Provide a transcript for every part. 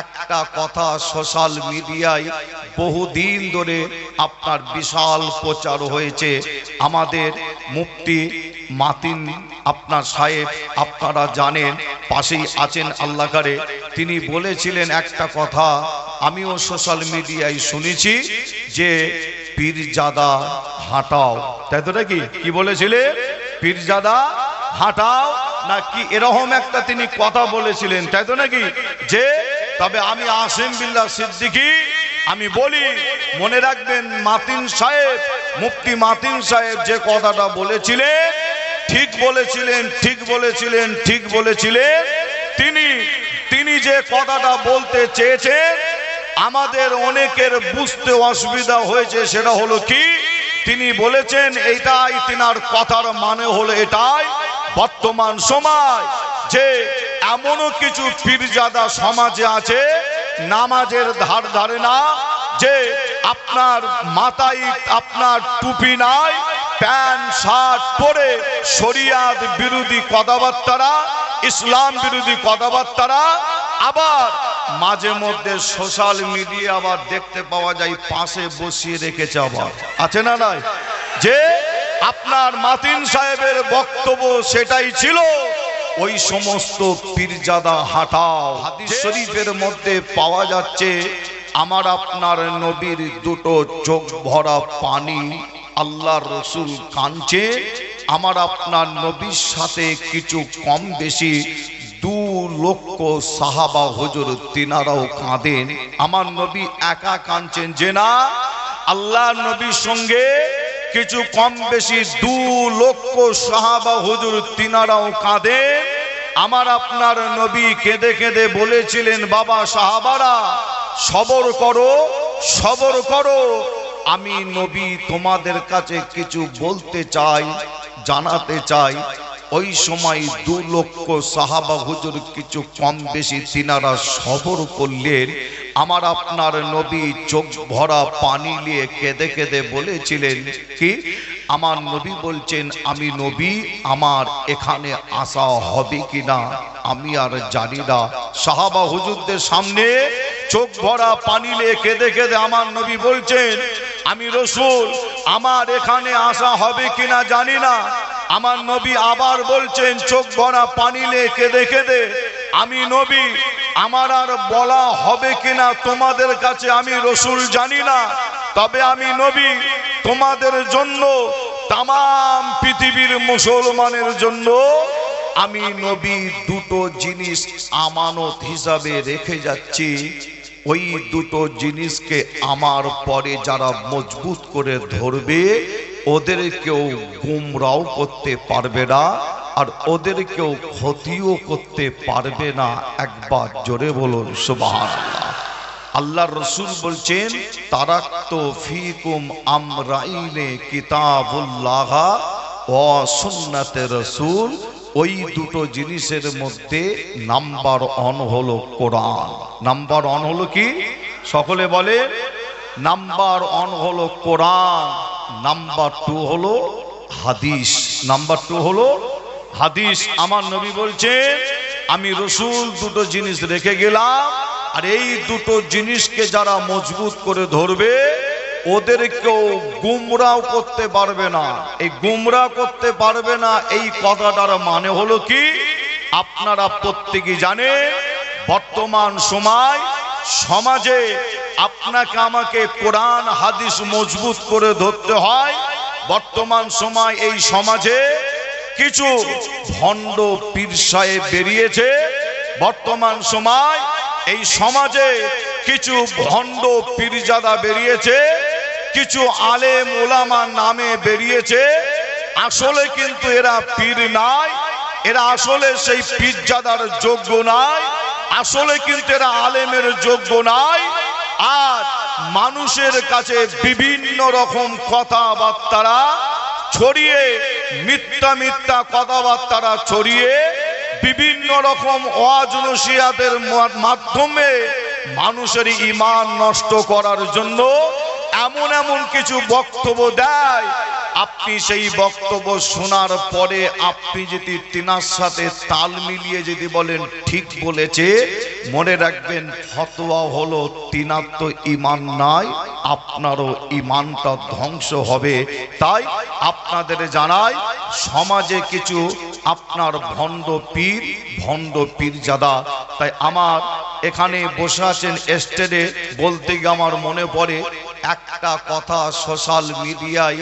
একটা কথা সোশ্যাল মিডিয়ায় বহুদিন ধরে আপনার বিশাল প্রচার হয়েছে। আমাদের মুফতি মাতিন আপনার সাহেব, আপনারা জানেন, পাশেই আছেন আল্লাহকারে তিনি বলেছিলেন একটা কথা, আমিও সোশ্যাল মিডিয়ায় শুনেছি যে, পীরজাদা হাঁটাও। তাই তো নাকি? কি বলেছিলেন পীরজাদা হাঁটাও? না কি এরকম একটা তিনি কথা বলেছিলেন? তাই তো নাকি? যে তবে আমি আসিম বিল্লাহ সিদ্দিকি, আমি বলি, মনে রাখবেন মাতিন সাহেব, মুফতি মাতিন সাহেব যে কথাটা বলেছিলেন, ঠিক বলেছিলেন ঠিক বলেছিলেন ঠিক বলেছিলেন। তিনি তিনি যে কথাটা বলতে চেয়েছেন, আমাদের অনেকের বুঝতে অসুবিধা হয়েছে, সেটা হলো কি? তিনি বলেছেন, এইটাই তিনার কথার মানে হলো এটাই, বর্তমান সময় যে এমনও কিছু পীরজাদা সমাজে আছে, নামাজের ধার ধারে না, যে আপনার মাথায় আপনার টুপি নাই, প্যান্ট, শার্ট পরে শরিয়াত বিরোধী কথাবার্তারা, ইসলাম বিরোধী কথাবার্তারা, আবার মাঝে মধ্যে সোশ্যাল মিডিয়া আবার দেখতে পাওয়া যায়, পাশে বসিয়ে রেখেছে আবার। আছে না নাই? যে আপনার মাতিন সাহেবের বক্তব্য সেটাই ছিল। ওই সমস্ত পীরজাদা হাঁটাও হাদিস শরীফের মধ্যে পাওয়া যাচ্ছে আমার আপনার নবীর দুটো চোখ ভরা পানি। আল্লাহর রসুল কাঁদছে আমার আপনার নবীর সাথে কিছু কম বেশি দু লক্ষ সাহাবা হুজুর তিনারাও কাঁদেন। আমার নবী একা কাঁদছেন যে না আল্লাহ নবীর সঙ্গে কিছু কম বেশি দু লক্ষ সাহাবা হুজুর তিনারাও কাঁদে। আমার আপনার নবী কেঁদে কেঁদে বলেছিলেন, বাবা সাহাবারা, সবর করো সবর করো। আমি নবী তোমাদের কাছে কিছু বলতে চাই, জানাতে চাই। ওই সময় দু লক্ষ সাহাবা হুজুর কিছু কম বেশি তিনারা সবর করলেন। আমার আপনার নবী চোখ ভরা পানি নিয়ে কেঁদে কেঁদে বলেছিলেন, কি? আমার নবী বলছেন, আমি নবী, আমার এখানে আসা হবে কিনা? আমি আর জানি না। সাহাবা হুজুরদের সামনে চোখ ভরা পানি নিয়ে কেঁদে কেঁদে আমার নবী বলছেন, আমি রসুল, আমার এখানে আসা হবে কিনা জানি না। আমার নবী আবার বলছেন, চোখ ভরা পানি নিয়ে কেঁদে কেঁদে। আমি নবী, আমার আর বলা হবে কিনা তোমাদের কাছে আমি রসুল জানি না। তবে আমি নবী, তোমাদের জন্য তাম পৃথিবীর মুসলমানের জন্য আমি নবী দুটো জিনিস আমানত হিসাবে রেখে যাচ্ছি। ওই দুটো জিনিসকে আমার পরে যারা মজবুত করে ধরবে ওদের কেউ গুমরাও করতে পারবে না আর ওদের কেউ ক্ষতিও করতে পারবে না। একবার জোরে বলুন সুবাহ আল্লাহ রসুল বলছেন, তারাক্ত ফিকুম আমরাইনে কিতাবুল্লাহ ও সুন্নাতে রসুল, ওই দুটো জিনিসের মধ্যে নাম্বার অন হলো কোরআন। নাম্বার অন হলো কি? সকলে বলে নাম্বার অন হলো কোরআন। নাম্বার টু হলো হাদিস। নাম্বার টু হলো হাদিস। আমার নবী বলছেন আমি রসুল দুটো জিনিস রেখে গেলাম, আর এই দুটো জিনিসকে যারা মজবুত করে ধরবে ওদের কেউ গুমরাও করতে পারবে না। এই গুমরা করতে পারবে না, এই কথাটার মানে হলো কি? আপনারা প্রত্যেকে জানে বর্তমান সময় সমাজে আপনাকে আমাকে কোরআন, হাদিস মজবুত করে ধরতে হয়। বর্তমান সময় এই সমাজে কিছু ভণ্ড পীর সাহেব বেরিয়েছে। বর্তমান সময় এই সমাজে কিছু ভণ্ড পীরজাদা বেরিয়েছে। কিছু আলেম ওলামা নামে বেরিয়েছে। আসলে কিন্তু এরা পীর নাই, এরা আসলে সেই পীরজাদার যোগ্য নাই। আসলে কিন্তু এরা আলেমের যোগ্য নাই। আর মানুষের কাছে বিভিন্ন রকম কথাবার্তারা ছড়িয়ে, মিথ্যা মিথ্যা কথাবার্তারা ছড়িয়ে, বিভিন্ন রকম অজনসিয়াদের মাধ্যমে মানুষের ইমান নষ্ট করার জন্য এমন এমন কিছু বক্তব্য দেয় আপনি সেই বক্তব্য শোনার পরে আপনি যদি তিনার সাথে তাল মিলিয়ে যদি বলেন, ঠিক বলেছে। মনে রাখবেন, ফতোয়া হলো তিনার তো ইমান নাই, আপনারও ইমানটা ধ্বংস হবে। তাই আপনাদের জানাই, সমাজে কিছু আপনার ভণ্ড পীর, ভণ্ড পীরজাদা। তাই আমার এখানে বসে আছেন স্টেডে বলতে গিয়ে আমার মনে পড়ে একটা কথা সোশ্যাল মিডিয়ায়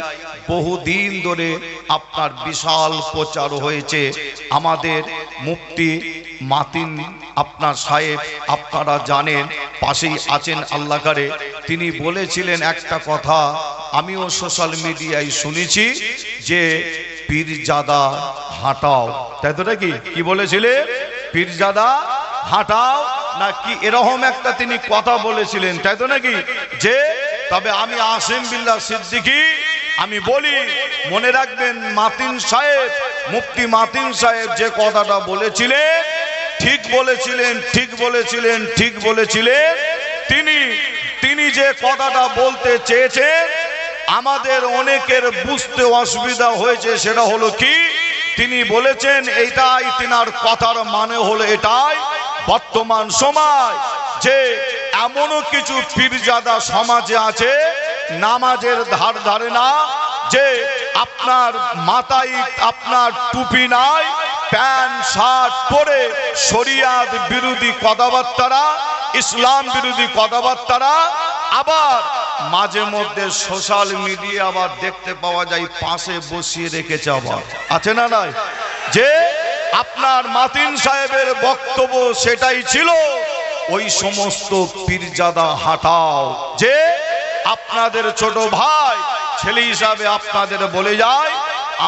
বহুদিন ধরে আপনার বিশাল প্রচার হয়েছে। আমাদের মুক্তি মাতিন আপনার সাহেব, আপনারা জানেন, পাশেই আছেন আল্লাহকারে। তিনি বলেছিলেন একটা কথা, আমিও সোশ্যাল মিডিয়ায় শুনেছি যে, পীরজাদা হাঁটাও। তাই তো নাকি? কি বলেছিলে? পীরজাদা হাঁটাও? না কি এরকম একটা তিনি কথা বলেছিলেন, তাই তো নাকি? যে তবে আমি আসিম বিল্লাহ সিদ্দিকি, আমি বলি, মনে রাখবেন মাতিন সাহেব, মুফতি মাতিন সাহেব যে কথাটা বলেছিলেন, ঠিক বলেছিলেন ঠিক বলেছিলেন ঠিক বলেছিলেন। তিনি তিনি যে কথাটা বলতে চেয়েছেন, আমাদের অনেকের বুঝতে অসুবিধা হয়েছে, সেটা হলো কি? তিনি বলেছেন, এইটাই তিনার কথার মানে হলো এটাই, বর্তমান সময় যে এমনও কিছু পীরজাদা সমাজে আছে, নামাজের ধার ধারে না, যে আপনার মাথায় আপনার টুপি নাই, প্যান্ট, শার্ট পরে শরিয়াত বিরোধী কথাবার্তারা, ইসলাম বিরোধী কথাবার্তারা, আবার মাঝে মধ্যে সোশ্যাল মিডিয়া আবার দেখতে পাওয়া যায়, পাশে বসিয়ে রেখেছে আবার। আছে না নাই? যে আপনার মাতিন সাহেবের বক্তব্য সেটাই ছিল ওই সমস্ত পীরজাদা হাঁটাও। যে আপনাদের ছোট ভাই, ছেলে হিসাবে আপনাদের বলে যায়,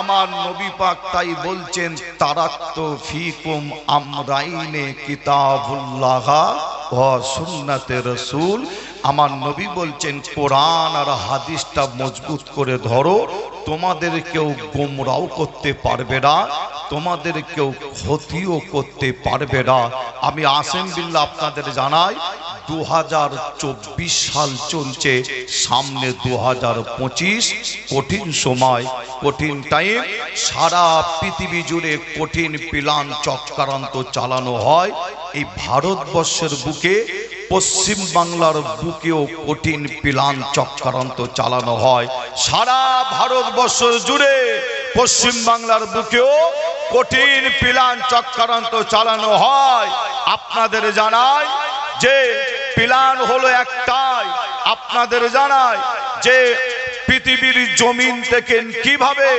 আমার নবী পাক তাই বলছেন তারাক্ত ফিকুম আমরাইনে কিতাবুল্লাহ ও সুন্নাতে রসুল। আমার নবী বলছেন, কোরআন আর হাদিসটা মজবুত করে ধরো, তোমাদের কেউ গোমরাও করতে পারবে না। তোমাদের কেউ ক্ষতিও করতে পারবে না। আমি আসেম বিল্লা আপনাদের জানাই দু হাজার চব্বিশ সাল চলছে, সামনে দু হাজার পঁচিশ, কঠিন সময়, কঠিন টাইম সারা পৃথিবী জুড়ে কঠিন পিলান চক্রান্ত চালানো হয়। এই ভারতবর্ষের বুকে, পশ্চিম বাংলার বুকেও কঠিন পিলান চক্রান্ত চালানো হয়। সারা ভারতবর্ষ জুড়ে পশ্চিম বাংলার বুকেও কঠিন পিলান চক্রান্ত চালানো হয়। আপনাদের জানাই যে প্ল্যান হলো একটাই। আপনাদের জানাই যে পৃথিবীর জমিন থেকে কীভাবে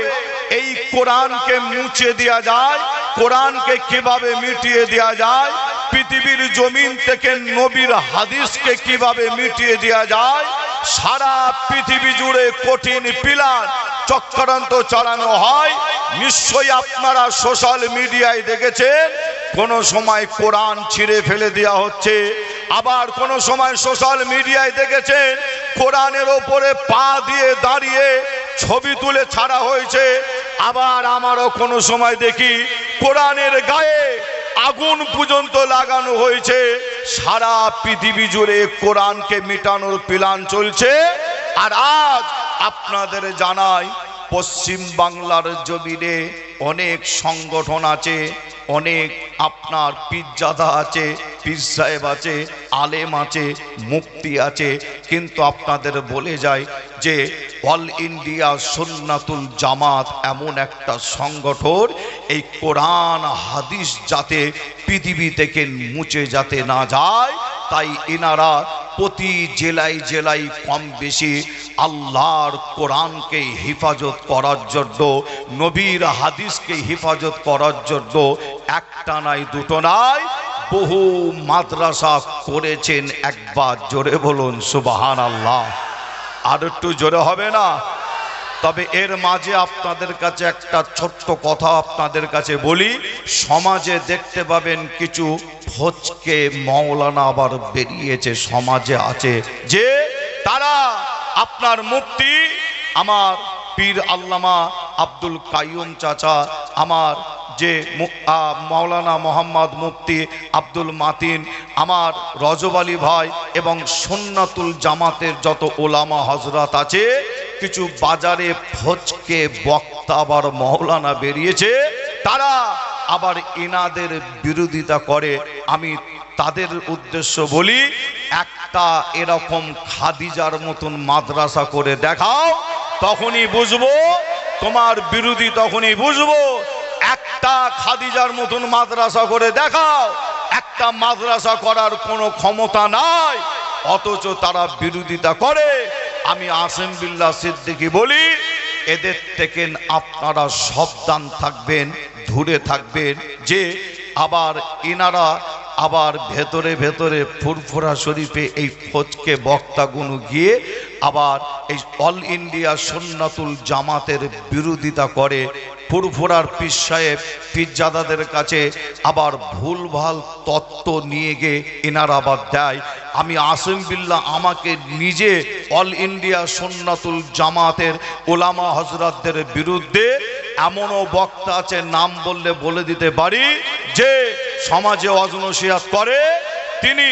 এই কোরআনকে মুছে দেওয়া যায়, কোরআনকে কীভাবে মিটিয়ে দেওয়া যায়, পৃথিবীর জমিন থেকে নবীর হাদিসকে কীভাবে মিটিয়ে দেওয়া যায়, সারা পৃথিবী জুড়ে কঠিন পিলার চক্রান্ত চালানো হয়। নিশ্চয়ই আপনারা সোশ্যাল মিডিয়ায় দেখেছেন, কোন সময় কোরআন ছিঁড়ে ফেলে দেওয়া হচ্ছে, আবার কোন সময় সোশ্যাল মিডিয়ায় দেখেছেন, কোরআনের ওপরে পা দিয়ে দাঁড়িয়ে ছবি তুলে ছাড়া হয়েছে, আবার আমারও কোনো সময় দেখি কোরআনের গায়ে আগুন পর্যন্ত লাগানো হয়েছে। সারা পৃথিবী জুড়ে কোরআনকে মিটানোর প্ল্যান চলছে, আর আজ আপনাদের জানাই, পশ্চিম বাংলার জমিনে অনেক সংগঠন আছে, অনেক আপনার পিজ্জাদা আছে, পীর সাহেব আছে, আলেম আছে মুক্তি আছে। কিন্তু আপনাদের বলে যায় যে, অল ইন্ডিয়া সুন্নাতুল জামাত এমন একটা সংগঠন, এই কোরআন, হাদিস যাতে পৃথিবী থেকে মুছে যাতে না যায়, তাই এনারা প্রতি জেলাই জেলাই কম বেশি আল্লাহর কোরআনকে হেফাজত করার জন্য, নবীর হাদিসকে হেফাজত করার জন্য একটা নাই, দুটো নাই। বহু মাদ্রাসা করেছেন, একবার জোরে বলুন সুবাহান আল্লাহ আর একটু জোরে হবে না? তবে এর মাঝে আপনাদের কাছে একটা ছোট্ট কথা আপনাদের কাছে বলি। সমাজে দেখতে পাবেন কিছু ফচকে মৌলানা আবার বেরিয়েছে সমাজে আছে যে তারা আপনার মুক্তি আমার পীর আল্লামা আব্দুল কাইয়ুম চাচা আমার যে মু- আহ, মাওলানা মোহাম্মদ মুফতি আব্দুল মাতিন আমার রজব ভাই এবং সন্নাতুল জামাতের যত ওলামা হজরত আছে কিছু বাজারে ফচকে বক্তা আবার মৌলানা বেরিয়েছে, তারা আবার এনাদের বিরোধিতা করে। আমি তাদের উদ্দেশ্য বলি, একটা এরকম খাদিজার মতন মাদ্রাসা করে দেখাও, তখনই বুঝব, তোমার বিরোধী তখনই বুঝব, একটা খাদিজার মতন মাদ্রাসা করে দেখাও, একটা মাদ্রাসা করার কোনো ক্ষমতা নাই, অথচ তারা বিরোধিতা করে। আমি আসেম বিল্লাহ সিদ্দিকি বলি, এদের থেকে আপনারা সাবধান থাকবেন দূরে থাকবেন, যে আবার এনারা আবার ভেতরে ভেতরে ফুরফুরা শরীফে এই ফজকে বক্তাগুলো গিয়ে আবার এই অল ইন্ডিয়া সন্ন্যাতুল জামাতের বিরোধিতা করে, ফুরফুরার পীর সাহেব পীরজাদাদের কাছে আবার ভুলভাল তত্ত্ব নিয়ে গিয়ে এনারা আবার দেয়। আমি আসিম বিল্লাহ আমাকে নিজে অল ইন্ডিয়া সন্ন্যাতুল জামাতের ওলামা হজরতদের বিরুদ্ধে এমনও বক্তা আছে, নাম বললে বলে দিতে পারি যে সমাজে অজনসিয়াত করে। তিনি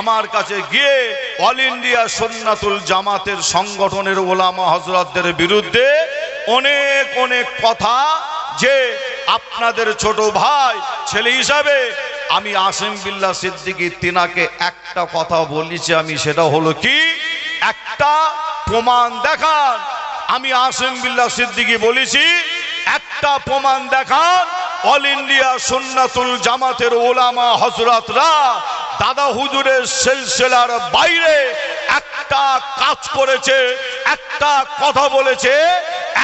আমার কাছে গিয়ে অল ইন্ডিয়া সন্ন্যাতুল জামাতের সংগঠনের ওলামা হজরতদের বিরুদ্ধে অনেক অনেক কথা যে আপনাদের ছোট ভাই, ছেলে হিসাবে আমি আসিম বিল্লাহ সিদ্দিকী তিনাকে একটা কথা বলেছি আমি, সেটা হলো কি? একটা প্রমাণ দেখান। আমি আসিম বিল্লা সিদ্দিকী বলেছি, একটা প্রমাণ দেখান, অল ইন্ডিয়া সুন্নাতুল জামাতের ওলামা হজরতরা দাদা হুজুরের সিলসিলার বাইরে একটা কাজ করেছে, একটা কথা বলেছে,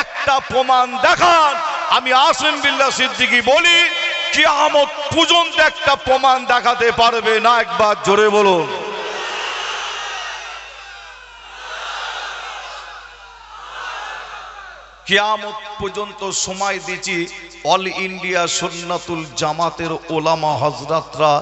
একটা প্রমাণ দেখান। আমি আসিম বিল্লা সিদ্দিকী বলি, কিয়ামত পর্যন্ত একটা প্রমাণ দেখাতে পারবে না, একবার জোরে বলুন। কিয়ামত পর্যন্ত সময় দিচ্ছি অল ইন্ডিয়া সুন্নাতুল জামাতের ওলামা হজরতরা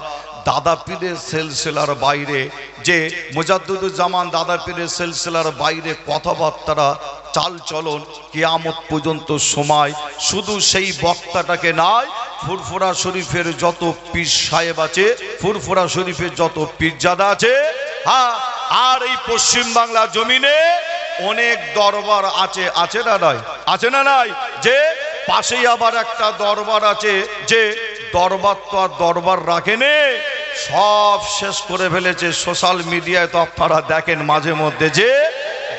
দাদা পীরের সেলসেলার বাইরে, যে মুজাদ্দুজ্জামান দাদা পীরের সেলসেলার বাইরে কথাবার্তারা চাল চলন কিয়ামত পর্যন্ত সময় শুধু সেই বক্তাটাকে নয়, ফুরফুরা শরীফের যত পীর সাহেব আছে, ফুরফুরা শরীফের যত পীরজাদা আছে হ্যাঁ আর এই পশ্চিম বাংলা জমিনে অনেক দরবার আছে আছে না নাই? আছে না নাই? যে পাশেই আবার একটা দরবার আছে, যে দরবার তো আর দরবার রাখেনে। সব শেষ করে ফেলেছে সোশ্যাল মিডিয়ায় তো আপনারা দেখেন মাঝে মধ্যে যে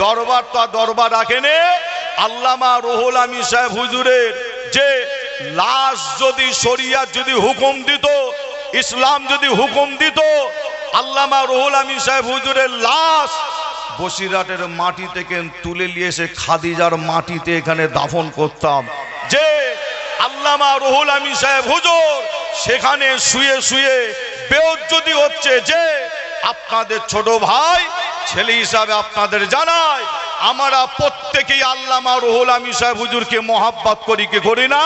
দরবার তো আর দরবার রাখেনে। আল্লামা রুহুল আলী সাহেব হুজুরের যে লাশ যদি শরিয়াত যদি হুকুম দিত, ইসলাম যদি হুকুম দিত, আল্লামা রুহুল আলী সাহেব হুজুরের লাশ বসিরহাটের মাটি থেকে তুলে নিয়ে এসে খাদিজার মাটিতে এখানে দাফন করতাম। যে আল্লামা রুহুল আলী সাহেব, হুজুর, সেখানে শুয়ে শুয়ে বেউজ্জতি হচ্ছে, যে আপনাদের ছোট ভাই, ছেলে হিসাবে আপনাদের জানায় আমরা প্রত্যেকেই আল্লামা রুহুল আলী সাহেব, হুজুরকে মহাব্বত করি, কি করি না?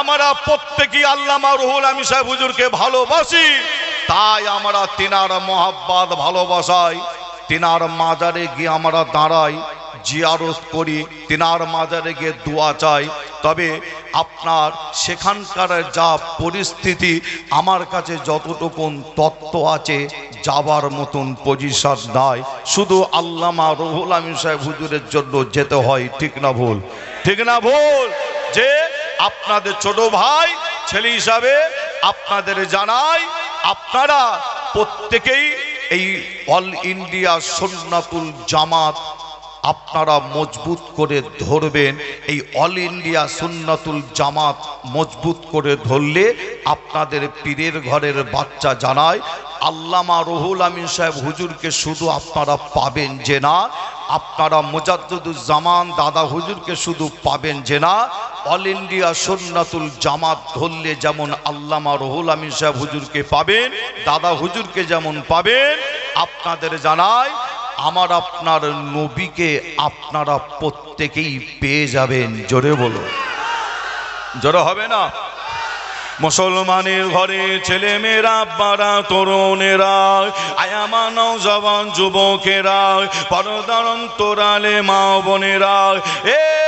আমরা প্রত্যেকেই আল্লামা রুহুল আলী সাহেব, হুজুরকে ভালোবাসি, তাই আমরা তিনার মহাব্বাত, ভালোবাসাই। তিনার মাজারে গিয়ে আমরা দাঁড়াই, জিয়ারত করি, তিনার মাজারে গিয়ে দোয়া চাই। তবে আপনার সেখানকার যা পরিস্থিতি, আমার কাছে যতটুকুন তত্ত্ব আছে, যাবার মতন পজিশন নাই। শুধু আল্লামা রহুল আমিন সাহেব হুজুরের জন্য যেতে হয়, ঠিক না ভুল? ঠিক না ভুল? যে আপনাদের ছোট ভাই, ছেলে হিসাবে আপনাদের জানাই, আপনারা প্রত্যেকেই এই অল ইন্ডিয়া সন্নাতুল জামাত আপনারা মজবুত করে ধরবেন, এই অল ইন্ডিয়া সুন্নাতুল জামাত মজবুত করে ধরলে আপনাদের পীরের ঘরের বাচ্চা জানায়, আল্লামা রহুল আমিন সাহেব হুজুরকে শুধু আপনারা পাবেন যে না, আপনারা জামান দাদা হুজুরকে শুধু পাবেন যে না, অল ইন্ডিয়া সন্ন্যাতুল জামাত ধরলে যেমন আল্লামা রহুল আমিন সাহেব হুজুরকে পাবেন, দাদা হুজুরকে যেমন পাবেন, আপনাদের জানায় আমার আপনার নবীকে আপনারা প্রত্যেকেই পেয়ে যাবেন। জোরে বলো। জোরে হবে না? মুসলমানের ঘরে ছেলে মেয়েরা বাড়া তরুণেরা, আয়ামা নৌজবান যুবকেরা পরদারন্তরালে তোরালে মা বোনেরা, এ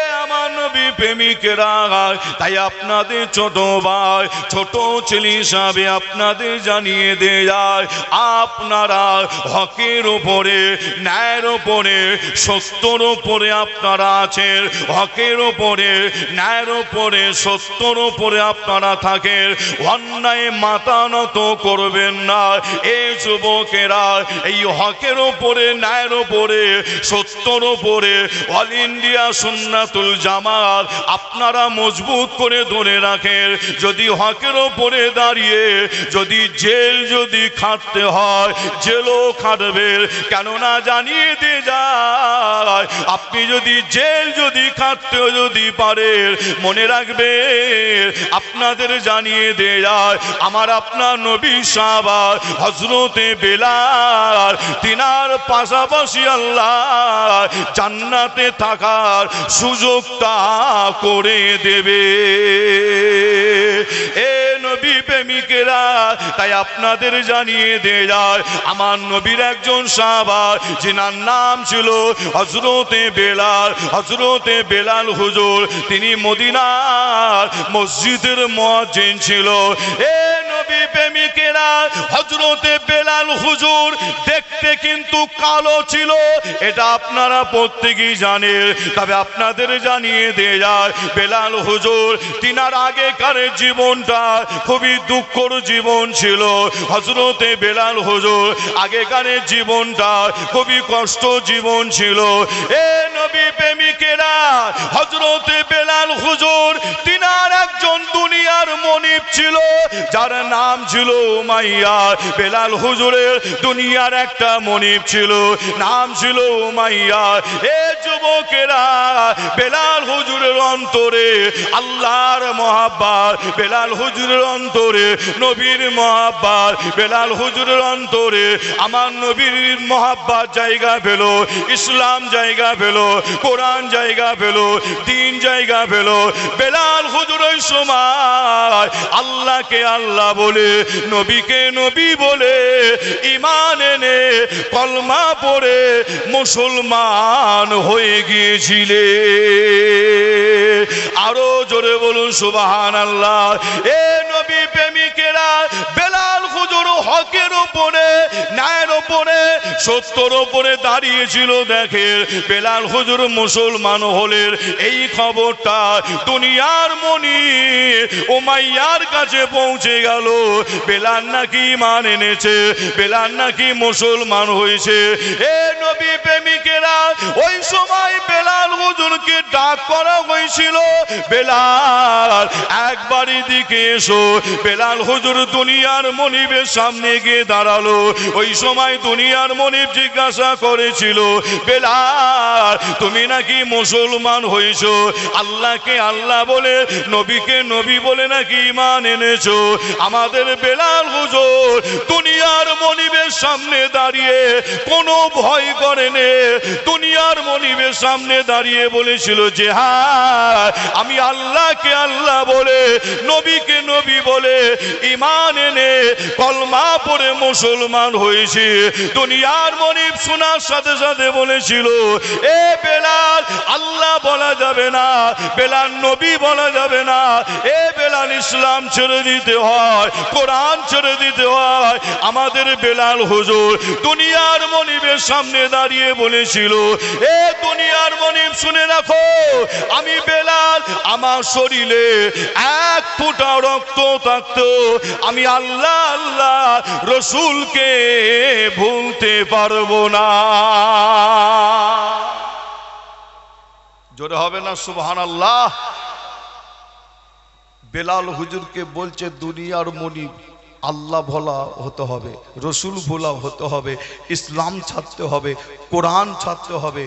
নবী প্রেমিকেরা তাই আপনাদের ছোট ভাই, ছোট ছেলে হিসাবে আপনাদের জানিয়ে দে যায় আপনারা হকের ন্যায়ের সত্যর আপনারা আছেন, হকের ন্যায়ের সত্যর আপনারা থাকেন, অন্যায় মাথা নত করবেন না এই যুবকেরা, এই হকের ওপরে ন্যায়ের ওপরে সত্যর ওপরে অল ইন্ডিয়া সুন্নাতুল জামাত আপনারা মজবুত করে ধরে রাখেন। যদি হকের ওপরে দাঁড়িয়ে, যদি জেল যদি খাটতে হয়, জেলও খাটবেন কেননা জানিয়ে দিয়ে যায়, আপনি যদি জেল যদি খাটতে যদি পারেন, মনে রাখবেন আপনাদের জানিয়ে দেয় আমার আপনার নবী সাবার হজরতে বেলার তিনার পাশাপাশি আল্লাহ জান্নাতে থাকার সুযোগটা করে দেবে। এ প্রেমিকেরা, তাই আপনাদের জানিয়ে দেয় আমার নবীর একজন সাহাবার যিনার নাম ছিল হজরতে বেলাল। হজরতে বেলাল হুজুর, তিনি মদিনার মসজিদের মজিন ছিল। এ নবী প্রেমিকেরা হজরতে বেলাল হুজুর দেখতে কিন্তু কালো ছিল। এটা আপনারা প্রত্যেকেই জানেন, তবে আপনাদের জানিয়ে দিয়ে যায় বেলাল হুজুর তিনার আগেকার জীবনটা খুবই দুঃখর জীবন ছিল। হজরতে বেলাল হুজুর আগেকার জীবনটা খুবই কষ্ট জীবন ছিল। এ নবী প্রেমিকেরা হজরতে বেলাল হুজুর তিনার একজন দুনিয়ার মনিব ছিল, যার নাম ছিল উমাইয়া। বেলাল হুজুরের দুনিয়ার একটা মনিব ছিল। নাম ছিল উমাইয়া। এ যুবকেরা বেলাল হুজুরের অন্তরে আল্লাহর মহাব্বার, বেলাল হুজুরের অন্তরে নবীর মহাব্বার, বেলাল হুজুরের অন্তরে আমার নবীর মহাব্বার জায়গা পেল, ইসলাম জায়গা পেল, কোরআন জায়গা পেল, দিন জায়গা পেল। বেলাল হুজুর ওই সময় আল্লাহকে আল্লাহ বলে, নবীকে নবী বলে ইমান এনে কলমা পড়ে মুসলমান হয়ে গিয়েছিলে। আরও জোরে বলুন সুবাহান আল্লাহ এ নবী প্রেমিকেরা হকের উপরে, ন্যায়ের উপরে, সত্যর উপরে দাঁড়িয়েছিল, দেখে বেলাল হুজুর মুসলমান হলেন এই খবরটা দুনিয়ার মনি ওমাইয়ার কাছে পৌঁছে গেল। বেলাল নাকি মান এনেছে, বেলাল নাকি মুসলমান হয়েছে। এ নবী প্রেমিকেরা, ওই সময় বেলাল হুজুরকে ডাক করা হয়েছিল। বেলাল একবার দিকে এসো। বেলাল হুজুর দুনিয়ার মনিবের সামনে গিয়ে দাঁড়াল। ওই সময় দুনিয়ার মনিব জিজ্ঞাসা করেছিল, বেলাল, তুমি নাকি মুসলমান হয়েছো? আল্লাহকে আল্লাহ বলে, নবীকে নবী বলে নাকি ইমান এনেছো? আমাদের বেলাল হুজুর, দুনিয়ার মনিবের সামনে দাঁড়িয়ে কোনো ভয় করেনে। দুনিয়ার মনিবের সামনে দাঁড়িয়ে বলেছিল যে হ্যাঁ আমি আল্লাহকে আল্লাহ বলে, নবীকে নবী বলে ইমান এনে, কলমা পড়ে মুসলমান হয়েছে। দুনিয়ার মনিব শোনার সাথে সাথে বলেছিল, এ বেলাল, আল্লাহ বলা যাবে না, বেলাল নবী বলা যাবে না। এ বেলাল ইসলাম ছেড়ে দিতে হয়, কোরআন ছেড়ে দিতে হয়। আমাদের বেলাল হুজুর দুনিয়ার মনিবের সামনে দাঁড়িয়ে বলেছিল, এ দুনিয়ার মনিব, শুনে রাখো, আমি বেলাল, আমার শরীরে এক ফুটা রক্ত থাকতো। আমি আল্লাহ আল্লাহ রসুলকে ভুলতে পারব না। জোরে হবে না সুবহান আল্লাহ বেলাল হুজুরকে বলছে, দুনিয়ার মনিব আল্লাহ ভোলা হতে হবে, রসুল ভোলা হতে হবে, ইসলাম ছাড়তে হবে, কোরআন ছাড়তে হবে